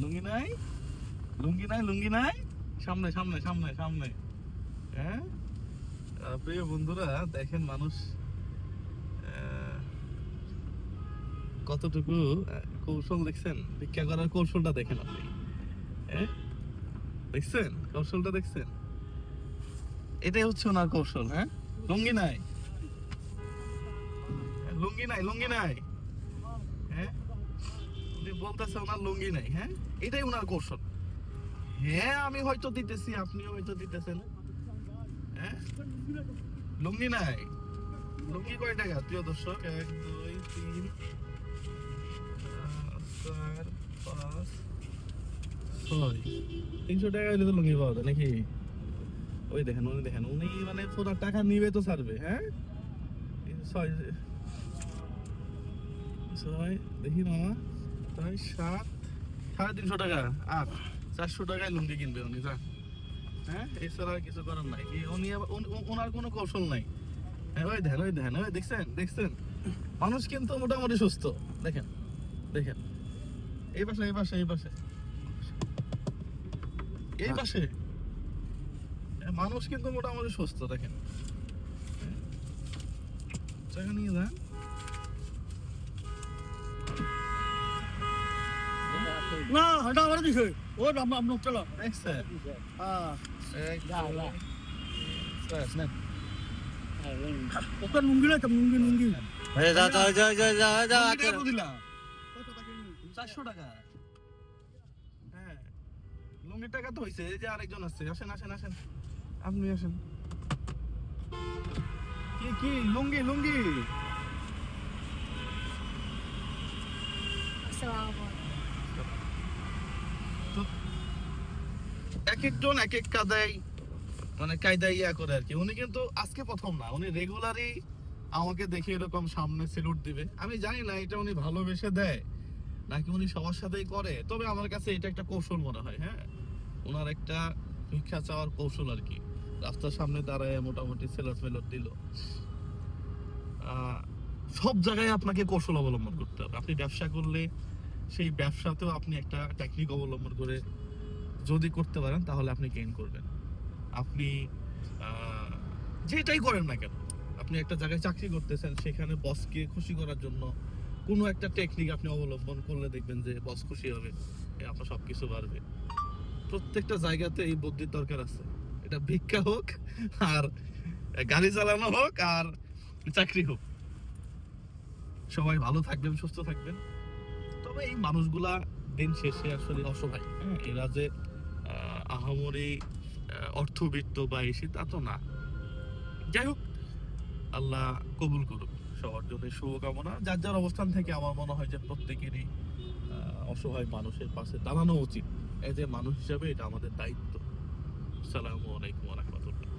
লুঙ্গি নাই? লুঙ্গি নাই লুঙ্গি নাই? সামনে সামনে সামনে সামনে। হ্যাঁ? প্রিয় বন্ধুরা, দেখেন মানুষ কতটুকু কৌশল দেখছেন? ভিক্ষা করার কৌশলটা দেখেন আপনি। হ্যাঁ? দেখছেন? কৌশলটা দেখছেন? এটাই হচ্ছে ওনার কৌশল হ্যাঁ? লুঙ্গি নাই। লুঙ্গি নাই লুঙ্গি নাই। বলতেছে ওনার লুঙ্গি নাই হ্যাঁ? এটাই ওনার কৌশল। হ্যাঁ আমি হয়তো দিতেছি, আপনিও হয়তো দিতেছেন। হ্যাঁ? লুঙ্গি নাই। লুঙ্গি কয় টাকা, প্রিয় দর্শক? এক, দুই, তিন, চার, পাঁচ, ছয়। তিনশো টাকা হইলে তো লুঙ্গি পাওয়া যায় নাকি? ওই দেখেন, উনি দেখেন, উনি মানে পুরো টাকা নিবে তো ছাড়বে হ্যাঁ? ছয় ছয়, দেখি মামা। ছয় সাত সাড়ে তিনশো টাকা। আট চারশো টাকায় লুঙ্গি কিনবে উনি যা। হ্যাঁ এছাড়া কিছু করার নাই। উনি ওনার কোনো কৌশল নাই। হ্যাঁ ওই দেখেন ওই দেখেন ওই দেখছেন দেখছেন? মানুষ কিন্তু মোটামুটি সুস্থ। দেখেন দেখেন। এই পাশে এই পাশে এই পাশে। এই পাশে। হ্যাঁ, মানুষ কিন্তু মোটামুটি সুস্থ দেখেন। হ্যাঁ। নিয়ে যান। না এটা আমার দিছে ও রাম রাম চলো। দেখছেন হ্যাঁ। এক, যা, যা। ব্যাস, নেন। ওকে নুঙ্গি লাগে নুঙ্গি নুঙ্গি যা যা যা যা যা যা লুঙ্গি টাকা তো দিলাম। চারশো টাকা। হ্যাঁ। লুঙ্গির টাকা তো হয়েছে এই যে আরেকজন আসছে। আসেন আসেন আসেন। আপনি আসেন। কি কি? লুঙ্গি লুঙ্গি। এক একজন এক এক কাদায় মানে কায়দায় ইয়া করে আর কি। উনি কিন্তু আজকে প্রথম না, উনি রেগুলারই আমাকে দেখে এরকম সামনে সেলুট দিবে। আমি জানি না এটা উনি ভালোবেসে দেয়, নাকি উনি সবার সাথেই করে, তবে আমার কাছে এটা একটা কৌশল মনে হয় হ্যাঁ। ওনার একটা ভিক্ষা চাওয়ার কৌশল আর কি। রাস্তার সামনে দাঁড়ায় মোটামুটি সেলট ফেলট দিল। সব জায়গায় আপনাকে কৌশল অবলম্বন করতে হবে। আপনি ব্যবসা করলে সেই ব্যবসাতেও আপনি একটা টেকনিক অবলম্বন করে যদি করতে পারেন তাহলে আপনি গেইন করবেন। আপনি যেটাই করেন না কেন আপনি একটা জায়গায় চাকরি করতেছেন সেখানে বসকে খুশি করার জন্য কোনো একটা টেকনিক আপনি অবলম্বন করলে দেখবেন যে বস খুশি হবে আপনার সব কিছু বাড়বে। প্রত্যেকটা জায়গাতে এই বুদ্ধির দরকার আছে। এটা ভিক্ষা হোক আর গাড়ি চালানো হোক আর চাকরি হোক। সবাই ভালো থাকবেন সুস্থ থাকবেন। তবে এই মানুষগুলা দিন শেষে আসলে অসহায় হ্যাঁ, এরা যে আহামরি আহ, অর্থবিত্ত বা এসে তা তো না। যাই হোক আল্লাহ কবুল করুক। সবার জন্য শুভকামনা। যার যার অবস্থান থেকে আমার মনে হয় যে প্রত্যেকেরই অসহায় মানুষের পাশে দাঁড়ানো উচিত। এজ এ মানুষ হিসাবে এটা আমাদের দায়িত্ব। সালামু আলাইকুম রহমতুল্লাহ।